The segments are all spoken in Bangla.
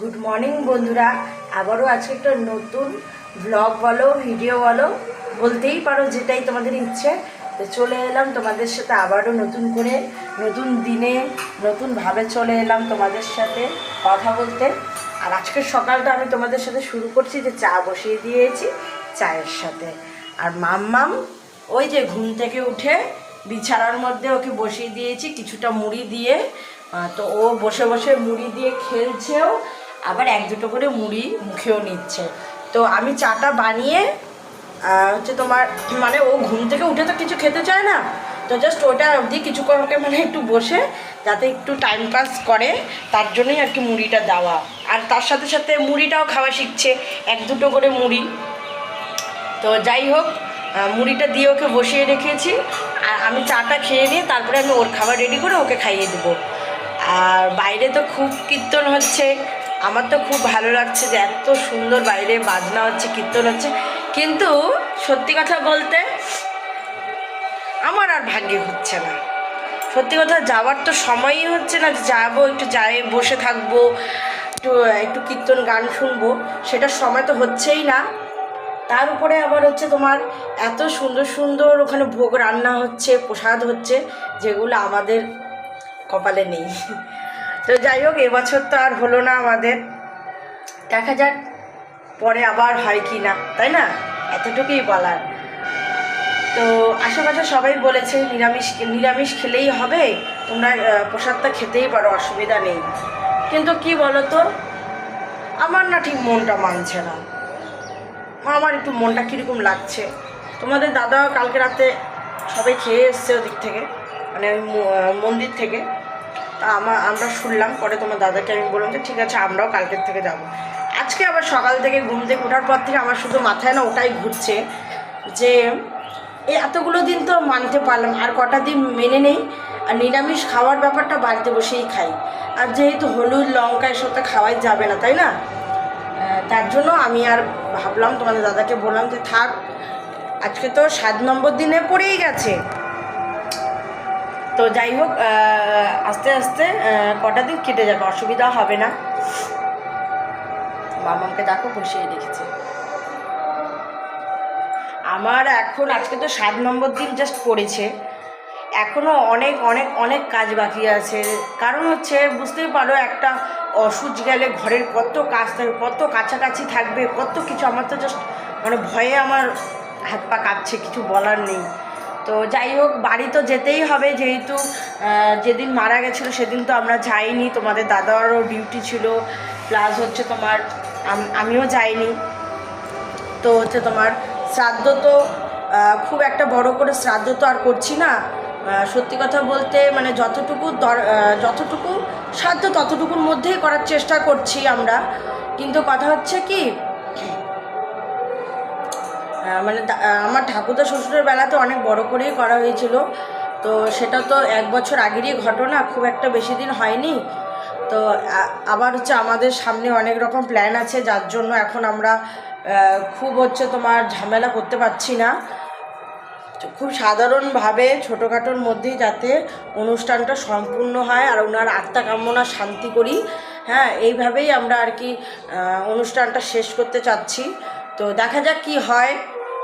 গুড মর্নিং বন্ধুরা। আবারও আজকে একটা নতুন ব্লগ বলো ভিডিও বলো। বলতেই পারো যেটাই তোমাদের ইচ্ছে। তো চলে এলাম তোমাদের সাথে আবারও নতুন করে, নতুন দিনে নতুনভাবে চলে এলাম তোমাদের সাথে কথা বলতে। আর আজকের সকালটা আমি তোমাদের সাথে শুরু করছি যে চা বসিয়ে দিয়েছি চায়ের সাথে। আর মাম্মাম ওই যে ঘুম থেকে উঠে বিছানার মধ্যে ওকে বসিয়ে দিয়েছি কিছুটা মুড়ি দিয়ে। তো ও বসে বসে মুড়ি দিয়ে খেলছেও। আবার এক দুটো করে মুড়ি মুখেও নিচ্ছে। তো আমি চাটা বানিয়ে হচ্ছে তোমার মানে ও ঘুম থেকে উঠে তো কিছু খেতে চায় না। তো জাস্ট ওটা অবধি কিছুক্ষণ ওকে মানে একটু বসে, যাতে একটু টাইম পাস করে, তার জন্যই আর কি মুড়িটা দেওয়া। আর তার সাথে সাথে মুড়িটাও খাওয়া শিখছে, এক দুটো করে মুড়ি। তো যাই হোক মুড়িটা দিয়ে ওকে বসিয়ে রেখেছি। আর আমি চাটা খেয়ে নিয়ে তারপরে আমি ওর খাবার রেডি করে ওকে খাইয়ে দেবো। আর বাইরে তো খুব কীর্তন হচ্ছে আমার তো খুব ভালো লাগছে যে এত সুন্দর বাইরে বাজনা হচ্ছে, কীর্তন হচ্ছে। কিন্তু সত্যি কথা বলতে আমার আর ভাগ্যে হচ্ছে না। সত্যি কথা যাওয়ার তো সময়ই হচ্ছে না যাব, একটু যাই, বসে থাকব, একটু একটু কীর্তন গান শুনব, সেটার সময় তো হচ্ছেই না। তার উপরে আবার হচ্ছে তোমার এত সুন্দর সুন্দর ওখানে ভোগ রান্না হচ্ছে, প্রসাদ হচ্ছে, যেগুলো আমাদের কপালে নেই। তো যাই হোক এবছর তো আর হলো না আমাদের। দেখা যাক পরে আবার হয় কি না, তাই না? এতটুকুই বলার। তো আশেপাশে সবাই বলেছে, নিরামিষ নিরামিষ খেলেই হবে। তোমরা প্রসাদটা খেতেই পারো, অসুবিধা নেই। কিন্তু কি বলো তো আমার না ঠিক মনটা মানছে না। আমার একটু মনটা কীরকম লাগছে। তোমাদের দাদা কালকে রাতে সবাই খেয়ে এসছে ওদিক থেকে মানে মন্দির থেকে। আমার আমরা শুনলাম, পরে তোমার দাদাকে আমি বললাম যে, ঠিক আছে, আমরাও কালকের থেকে যাব। আজকে আবার সকাল থেকে ঘুম থেকে ওঠার পর থেকে আমার শুধু মাথায় না ওটাই ঘুরছে যে, এই এতগুলো দিন তো মানতে পারলাম, আর কটা দিন মেনে নেই, আর নিরামিষ খাওয়ার ব্যাপারটা বাড়িতে বসেই খাই। আর যেহেতু হলুদ, লঙ্কা এসব তো খাওয়াই যাবে না, তাই না? তার জন্য আমি আর ভাবলাম, তোমাদের দাদাকে বললাম যে, থাক, আজকে তো সাত নম্বর দিনে পড়েই গেছে। তো যাই হোক আস্তে আস্তে কটা দিন কেটে যাবে, অসুবিধা হবে না। মামাকে দেখো, বসিয়ে রেখেছে। আমার এখন আজকে তো সাত নম্বর দিন জাস্ট পড়েছে। এখনও অনেক অনেক অনেক কাজ বাকি আছে। কারণ হচ্ছে, বুঝতেই পারো, একটা অসুচ গেলে ঘরের কত কাজ থাকবে কত কাছাকাছি থাকবে, কত কিছু। আমার তো জাস্ট মানে ভয়ে আমার হাত পা কাঁপছে, কিছু বলার নেই। তো যাই হোক, বাড়ি তো যেতেই হবে যেহেতু যেদিন মারা গেছিল সেদিন তো আমরা যাইনি, তোমাদের দাদারও ডিউটি ছিল প্লাস হচ্ছে তোমার আমিও যাইনি। তো হচ্ছে তোমার শ্রাদ্ধ তো খুব একটা বড় করে শ্রাদ্ধ তো আর করছি না। সত্যি কথা বলতে মানে যতটুকু দর- যতটুকু সাধ্য ততটুকুর মধ্যেই করার চেষ্টা করছি আমরা। কিন্তু কথা হচ্ছে কি মানে আমার ঠাকুরদা শ্বশুরের বেলাতে অনেক বড় করেই করা হয়েছিল। তো সেটা তো এক বছর আগেরই ঘটনা, খুব একটা বেশি দিন হয়নি। তো আবার হচ্ছে আমাদের সামনে অনেক রকম প্ল্যান আছে, যার জন্য এখন আমরা খুব হচ্ছে তোমার ঝামেলা করতে পারছি না। খুব সাধারণভাবে ছোটোখাটোর মধ্যেই যাতে অনুষ্ঠানটা সম্পূর্ণ হয় আর ওনার আত্মা কামনা শান্তি করি। হ্যাঁ এইভাবেই আমরা আর কি অনুষ্ঠানটা শেষ করতে চাচ্ছি। তো দেখা যাক কি হয়।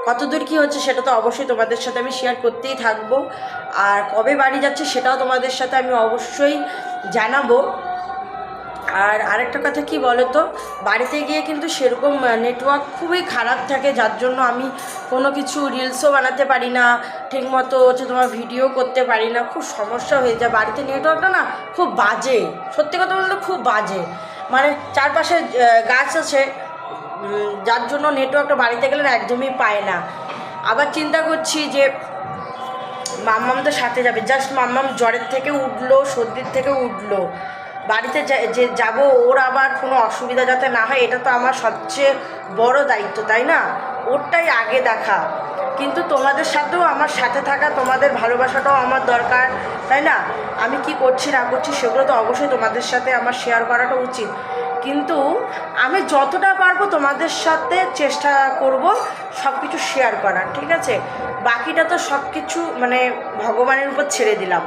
কতদূর কী হচ্ছে সেটা তো অবশ্যই তোমাদের সাথে আমি শেয়ার করতেই থাকব। আর কবে বাড়ি যাচ্ছে সেটাও তোমাদের সাথে আমি অবশ্যই জানাব। আর আরেকটা কথা কি বলো তো বাড়িতে গিয়ে কিন্তু সেরকম নেটওয়ার্ক খুবই খারাপ থাকে, যার জন্য আমি কোনো কিছু রিলসও বানাতে পারি না, ঠিকমতো হচ্ছে তোমার ভিডিও করতে পারি না, খুব সমস্যা হয়ে যায়। বাড়িতে নেটওয়ার্কটা না খুব বাজে, সত্যি কথা বলতে খুব বাজে। মানে চারপাশে গাছ আছে যার জন্য নেটওয়ার্কটা বাড়িতে গেলে একদমই পায় না। আবার চিন্তা করছি যে, মাম্মাম তো সাথে যাবে। জাস্ট মাম্মাম জ্বরের থেকে উঠল, সর্দির থেকে উঠল। বাড়িতে যে যাব, ওর আবার কোনো অসুবিধা যাতে না হয়, এটা তো আমার সবচেয়ে বড় দায়িত্ব, তাই না? ওরটাই আগে দেখা। কিন্তু তোমাদের সাথেও আমার সাথে থাকা, তোমাদের ভালোবাসাটাও আমার দরকার, তাই না? আমি কি করছি, না করছি, সেগুলো তো অবশ্যই তোমাদের সাথে আমার শেয়ার করাটা উচিত। কিন্তু আমি যতটা পারব তোমাদের সাথে চেষ্টা করব সব কিছু শেয়ার করার, ঠিক আছে? বাকিটা তো সব কিছু মানে ভগবানের উপর ছেড়ে দিলাম।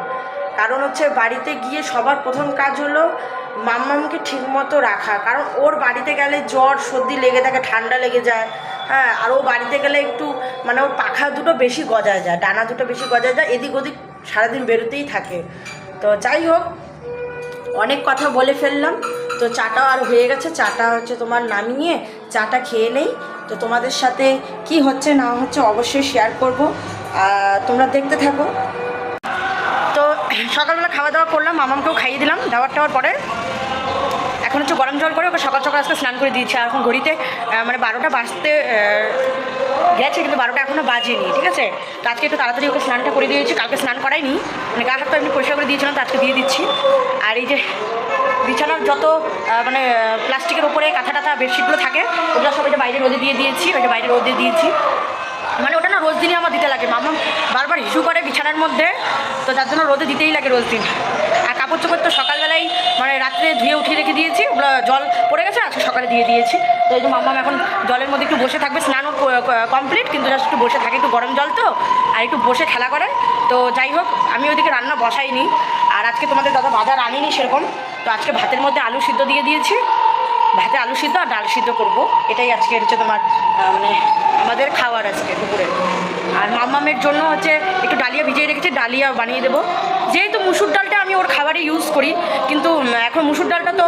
কারণ হচ্ছে বাড়িতে গিয়ে সবার প্রথম কাজ হলো মাম্মামকে ঠিক মতো রাখা। কারণ ওর বাড়িতে গেলে জ্বর, সর্দি লেগে থাকে, ঠান্ডা লেগে যায়। হ্যাঁ আর ও বাড়িতে গেলে একটু মানে ওর পাখা দুটো বেশি গজায় যায়, ডানা দুটো বেশি গজায় যায়, এদিক ওদিক সারাদিন বেরোতেই থাকে। তো যাই হোক, অনেক কথা বলে ফেললাম। তো চাটা আর হয়ে গেছে চাটা হচ্ছে তোমার নামিয়ে চাটা খেয়ে নেই। তো তোমাদের সাথে কি হচ্ছে না হচ্ছে অবশ্যই শেয়ার করব। তোমরা দেখতে থাকো। তো সকালবেলা খাওয়া দাওয়া করলাম মামামকেও খাইয়ে দিলাম দেওয়ার টাওয়ার পরে। এখন হচ্ছে গরম জল করে ওকে সকাল সকাল আজকে স্নান করে দিয়েছি। আর এখন ঘড়িতে মানে বারোটা আহ, গেছে, কিন্তু বারোটা এখনও বাজেনি, ঠিক আছে? তো আজকে একটু তাড়াতাড়ি ওকে স্নানটা করে দিয়েছি, কালকে স্নান করাইনি। মানে গা হাত পা এমনি পরিষ্কার করে দিয়েছিলাম, তো আজকে দিয়ে দিচ্ছি। আর এই যে বিছানার যত মানে প্লাস্টিকের ওপরে কাঁথা টাথা বেডশিটগুলো থাকে, ওগুলো সব যে বাইরে রোদে দিয়ে দিয়েছি, ওই যে বাইরে রোদে দিয়েছি। মানে ওটা না রোজ দিনই আমার দিতে লাগে, মামা বারবার হিসু করে বিছানার মধ্যে, তো যার জন্য রোদে দিতেই লাগে রোজ দিন। আর দিয়েছি জল পড়ে গেছে, আজকে সকালে দিয়ে দিয়েছি। তো এই যে মাম্মাম এখন জলের মধ্যে একটু বসে থাকবে স্নানও কমপ্লিট কিন্তু জাস্ট একটু বসে থাকে, একটু গরম জল তো, আর একটু বসে খেলা করে। তো যাই হোক, আমি ওইদিকে রান্না বসাইনি, আর আজকে তোমাদের দাদা বাজার আনিনি সেরকম, তো আজকে ভাতের মধ্যে আলু সিদ্ধ দিয়ে দিয়েছি। ভাতে আলু সিদ্ধ আর ডাল সিদ্ধ করব, এটাই আজকে হচ্ছে তোমার মানে আমাদের খাওয়ার আজকে দুপুরে। আর মাম্মামের জন্য হচ্ছে একটু ডালিয়া ভিজিয়ে রেখেছি, ডালিয়া বানিয়ে দেবো। যেহেতু মুসুর ওর খাবারে ইউজ করি। কিন্তু এখন মুসুর ডালটা তো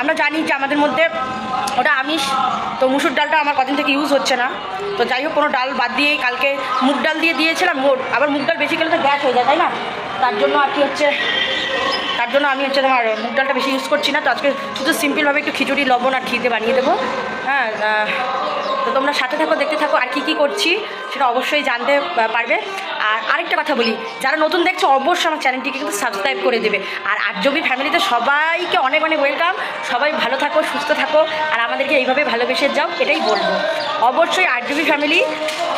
আমরা জানি যে আমাদের মধ্যে ওটা আমিষ, তো মুসুর ডালটা আমার কদিন থেকে ইউজ হচ্ছে না। তো যাই হোক, কোনো ডাল বাদ দিয়েই কালকে মুগ ডাল দিয়ে দিয়েছিলাম আবার মুগ ডাল বেশি খেলে তো গ্যাস হয়ে যায়, তাই না? তার জন্য আর কি হচ্ছে, তার জন্য আমি হচ্ছে তোমার মুগ ডালটা বেশি ইউজ করছি না। তো আজকে শুধু সিম্পলভাবে একটু খিচুড়ি, লবণ আর ঘিতে বানিয়ে দেবো। হ্যাঁ তো তোমরা সাথে থাকো, দেখতে থাকো আর কী কী করছি সেটা অবশ্যই জানতে পারবে। আর আরেকটা কথা বলি, যারা নতুন দেখছ অবশ্যই আমার চ্যানেলটিকে কিন্তু সাবস্ক্রাইব করে দেবে। আর আটজবি ফ্যামিলিতে সবাইকে অনেক অনেক ওয়েলকাম সবাই ভালো থাকো, সুস্থ থাকো, আর আমাদেরকে এইভাবে ভালোবেসে যাও, এটাই বলব। অবশ্যই আটজবি ফ্যামিলি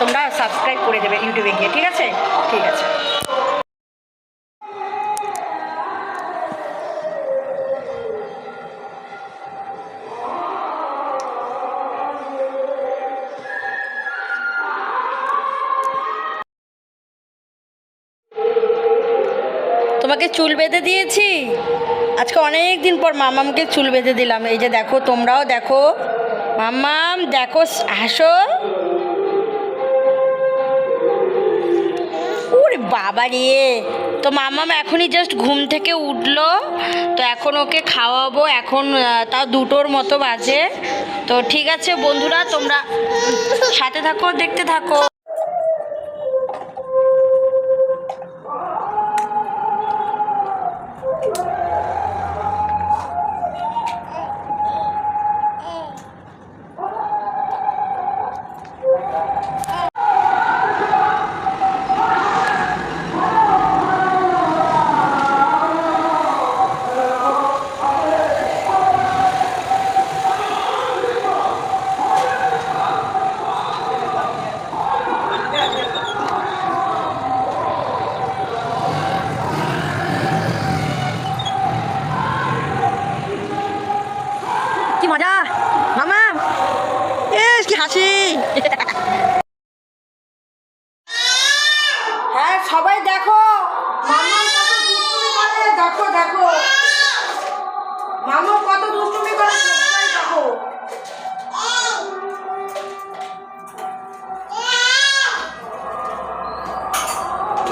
তোমরা সাবস্ক্রাইব করে দেবে ইউটিউবে গিয়ে, ঠিক আছে? ঠিক আছে। তোমাকে চুল বেঁধে দিয়েছি? আজকে অনেক দিন পর মামামকে চুল বেঁধে দিলাম। এই যে দেখো, তোমরাও দেখো। মামাম দেখো হাসো ওরে বাবা রে। তো মামাম এখনই জাস্ট ঘুম থেকে উঠল। তো এখন ওকে খাওয়াবো। এখন তাও দুটোর মতো বাজে। তো ঠিক আছে বন্ধুরা, তোমরা সাথে থাকো, দেখতে থাকো। সবাই দেখো। দেখো দেখো। মামা কত দুষ্টুমি করে দেখো।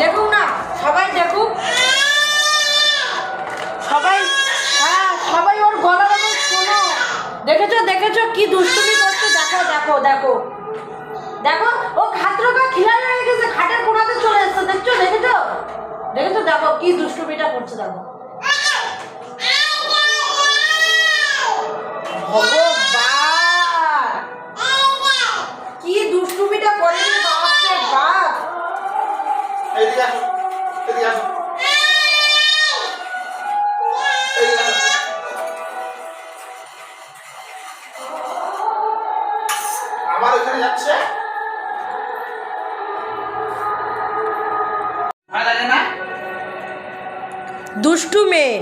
দেখুক না, সবাই দেখুক। সবাই হ্যাঁ সবাই ওর গলার আওয়াজ শোনো। দেখেছ দেখেছ কি দুষ্টুমি করছে? দেখো দেখো দেখো। দেখো, ও খাত্রকা খিলা হয়ে গেছে খাটের কোনাতে চলে এসছে দেখছ? দেখেছ দেখেছ দেখো কি দুষ্টুমিটা করছে দেখো। ভগবান! দুষ্টু মেয়ে,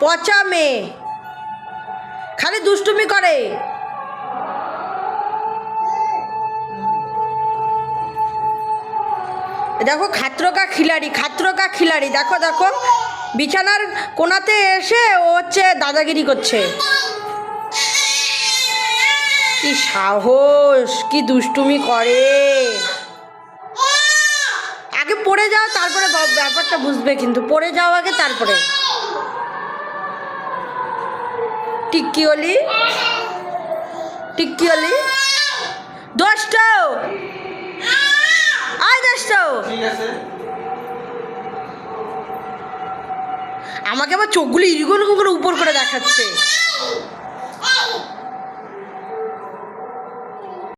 পচা মেয়ে। খালি দুষ্টুমি করে। দেখো খাত্রকা খিলাড়ি খাত্রকা খিলাড়ি। দেখো দেখো, বিছানার কোনাতে এসে ও হচ্ছে দাদাগিরি করছে। কি সাহস, কি দুষ্টুমি করে। পড়ে যাও, তারপরে ব্যাপারটা বুঝবে কিন্তু। পড়ে যাও আগে, তারপরে। টিক্কি অলি টিক্কি অলি দোষ্ট আয় আছে আমাকে আবার চোখগুলো ইরগুলো উপর করে দেখাচ্ছে।